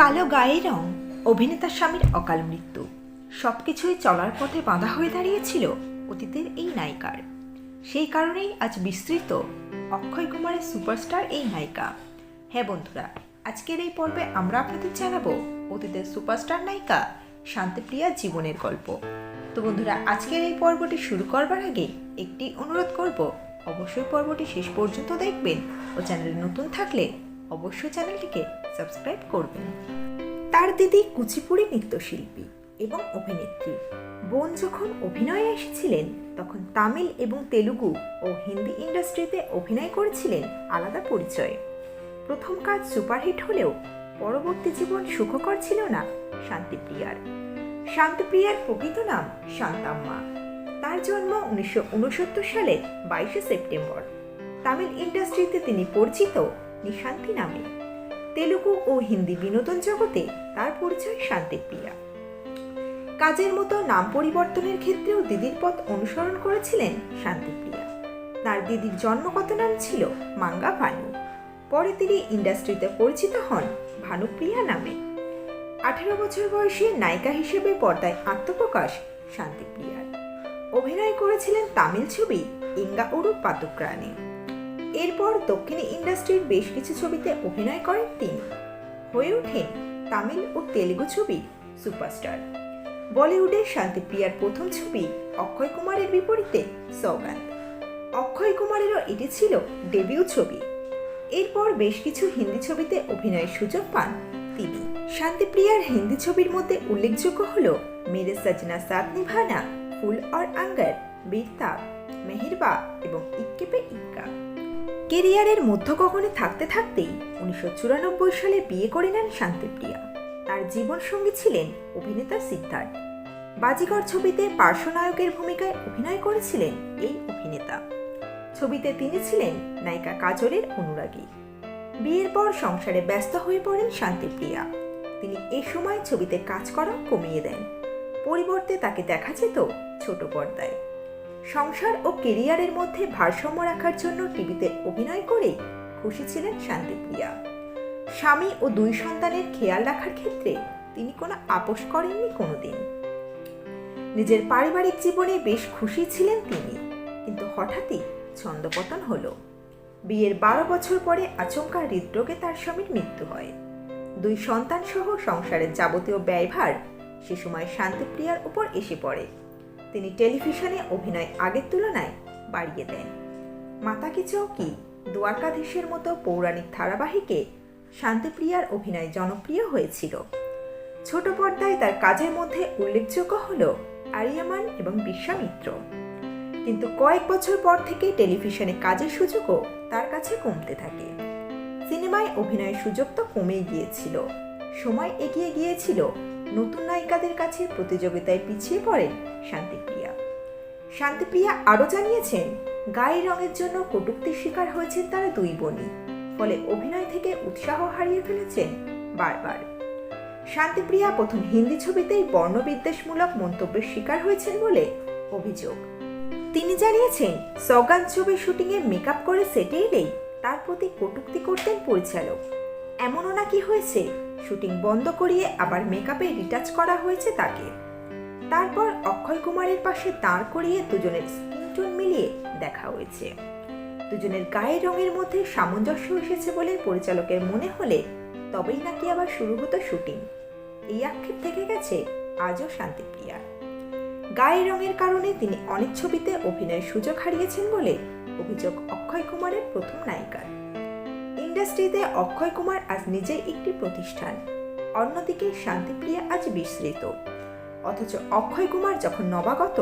কালো গায়ে রং অভিনেতা স্বামীর অকাল মৃত্যু। সবকিছুই চলার পথে বাঁধা হয়ে দাঁড়িয়েছিল অতীতের এই নায়িকার। সেই কারণেই আজ বিস্তৃত অক্ষয় কুমারের সুপারস্টার এই নায়িকা। হ্যাঁ বন্ধুরা, আজকের এই পর্বে আমরা আপনাদের জানাব অতীতের সুপারস্টার নায়িকা শান্তিপ্রিয়ার জীবনের গল্প। তো বন্ধুরা, আজকের এই পর্বটি শুরু করবার আগে একটি অনুরোধ করব, অবশ্যই পর্বটি শেষ পর্যন্ত দেখবেন ও চ্যানেলে নতুন থাকলে অবশ্যই চ্যানেলটিকে সাবস্ক্রাইব করবেন। তার দিদি কুচিপুড়ি নৃত্যশিল্পী এবং অভিনেত্রী। বোন যখন অভিনয়ে এসেছিলেন, তখন তামিল এবং তেলুগু ও হিন্দি ইন্ডাস্ট্রিতে অভিনয় করেছিলেন আলাদা পরিচয়ে। প্রথম কাজ সুপারহিট হলেও পরবর্তী জীবন সুখকর ছিল না শান্তিপ্রিয়ার। শান্তিপ্রিয়ার প্রকৃত নাম শান্তাম্মা। তার জন্ম উনিশশো উনসত্তর সালে বাইশে সেপ্টেম্বর। তামিল ইন্ডাস্ট্রিতে তিনি পরিচিত নিশান্তি নামে। তেলুগু ও হিন্দি বিনোদন জগতে তার পরিচয় শান্তিপ্রিয়া কাজের মতো নাম পরিবর্তনের ক্ষেত্রেও দিদির পথ অনুসরণ করেছিলেন শান্তিপ্রিয়া তার দিদির জন্মগত নাম ছিল মাঙ্গা ভানু। পরে তিনি ইন্ডাস্ট্রিতে পরিচিত হন ভানুপ্রিয়া নামে। আঠেরো বছর বয়সে নায়িকা হিসেবে পর্দায় আত্মপ্রকাশ শান্তিপ্রিয়ার অভিনয় করেছিলেন তামিল ছবি ইঙ্গা উরু পাতুক্রানে এরপর দক্ষিণী ইন্ডাস্ট্রির বেশ কিছু ছবিতে অভিনয় করেন তিনি। হয়ে ওঠেন তামিল ও তেলুগু ছবির সুপারস্টার। বলিউডের শান্তিপ্রিয়ার প্রথম ছবি অক্ষয় কুমারের বিপরীতে সৌগান্ত অক্ষয় কুমারেরও এটি ছিল ডেবিউ ছবি। এরপর বেশ কিছু হিন্দি ছবিতে অভিনয়ের সুযোগ পান তিনি। শান্তিপ্রিয়ার হিন্দি ছবির মধ্যে উল্লেখযোগ্য হল মেরে সজনা সাত নিভানা, ফুল অর আঙ্গার বীরতা মেহেরবা এবং ইক্কে পে ইক্কা। কেরিয়ারের মধ্যগগনে থাকতে থাকতেই উনিশশো চুরানব্বই সালে বিয়ে করে নেন শান্তিপ্রিয়া। তার জীবনসঙ্গী ছিলেন অভিনেতা সিদ্ধার্থ। বাজিকর ছবিতে পার্শ্বনায়কের ভূমিকায় অভিনয় করেছিলেন এই অভিনেতা। ছবিতে তিনি ছিলেন নায়িকা কাজলের অনুরাগী। বিয়ের পর সংসারে ব্যস্ত হয়ে পড়েন শান্তিপ্রিয়া। তিনি এ সময় ছবিতে কাজ করা কমিয়ে দেন। পরিবর্তে তাকে দেখা যেত ছোট পর্দায়। সংসার ও কেরিয়ারের মধ্যে ভারসাম্য রাখার জন্য টিভিতে অভিনয় করে খুশি ছিলেন শান্তিপ্রিয়া। স্বামী ও দুই সন্তানের খেয়াল রাখার ক্ষেত্রে তিনি কোনো আপোষ করেননি কোনোদিন। নিজের পারিবারিক জীবনে বেশ খুশি ছিলেন তিনি, কিন্তু হঠাৎই ছন্দপতন হলো। বিয়ের বারো বছর পরে আচমকা হৃদরোগে তার স্বামীর মৃত্যু হয়। দুই সন্তান সহ সংসারের যাবতীয় ব্যয়ভার সে সময় শান্তিপ্রিয়ার উপর এসে পড়ে। তিনি টেলিভিশনে অভিনয় আগের তুলনায় বাড়িয়ে দেন। মাতা কি চৌকি দ্বারকাধীশের মতো পৌরাণিক ধারাবাহিকে শান্তিপ্রিয়ার অভিনয় জনপ্রিয় হয়েছিল। ছোট পর্দায় তার কাজের মধ্যে উল্লেখযোগ্য হল আরিয়ামান এবং বিশ্বামিত্র। কিন্তু কয়েক বছর পর থেকে টেলিভিশনে কাজের সুযোগও তার কাছে কমতে থাকে। সিনেমায় অভিনয়ের সুযোগ তো কমেই গিয়েছিল। সময় এগিয়ে গিয়েছিল নতুন নায়িকাদের কাছে প্রতিযোগিতায় পিছিয়ে পড়েন শান্তিপ্রিয়া। শান্তিপ্রিয়া আরও জানিয়েছেন, গায়ের রঙের জন্য কটূক্তির শিকার হয়েছেন তারা দুই বোনই, ফলে অভিনয় থেকে উৎসাহ হারিয়ে ফেলেছেন বারবার। শান্তিপ্রিয়া প্রথম হিন্দি ছবিতেই বর্ণবিদ্বেষমূলক মন্তব্যের শিকার হয়েছেন বলে অভিযোগ। তিনি জানিয়েছেন, সগান ছবির শুটিংয়ে মেকআপ করে সেটে এলেই তার প্রতি কটুক্তি করতেন পরিচালক। এমনও নাকি হয়েছে? শুটিং বন্ধ করিয়ে আবার মেকআপে রিটাচ করা হয়েছে তাকে। তারপর অক্ষয় কুমারের পাশে দাঁড় করিয়ে দুজনের স্কিন মিলিয়ে দেখা হয়েছে। দুজনের গায়ের রঙের মধ্যে সামঞ্জস্য এসেছে বলে পরিচালকের মনে হলে তবেই নাকি আবার শুরু হতো শুটিং। এই আক্ষেপ থেকে গেছে আজও শান্তিপ্রিয়া। গায়ের রঙের কারণে তিনি অনেক ছবিতে অভিনয়ের সুযোগ হারিয়েছেন বলে অভিযোগ অক্ষয় কুমারের প্রথম নায়িকার। ইন্ডাস্ট্রিতে অক্ষয় কুমার আজ নিজের একটি প্রতিষ্ঠান। অন্যদিকে শান্তিপ্রিয়া আজ বিস্মৃত অথচ অক্ষয় কুমার যখন নবাগত,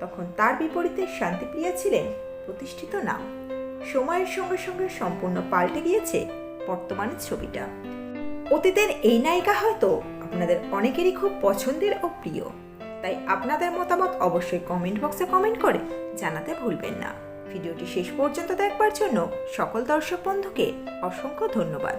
তখন তার বিপরীতে শান্তিপ্রিয়া ছিলেন প্রতিষ্ঠিত নাম। সময়ের সঙ্গে সঙ্গে সম্পূর্ণ পাল্টে গিয়েছে বর্তমানের ছবিটা। অতীতের এই নায়িকা হয়তো আপনাদের অনেকেরই খুব পছন্দের ও প্রিয়। তাই আপনাদের মতামত অবশ্যই কমেন্ট বক্সে কমেন্ট করে জানাতে ভুলবেন না। ভিডিওটি শেষ পর্যন্ত দেখবার জন্য সকল দর্শক বন্ধুকে অসংখ্য ধন্যবাদ।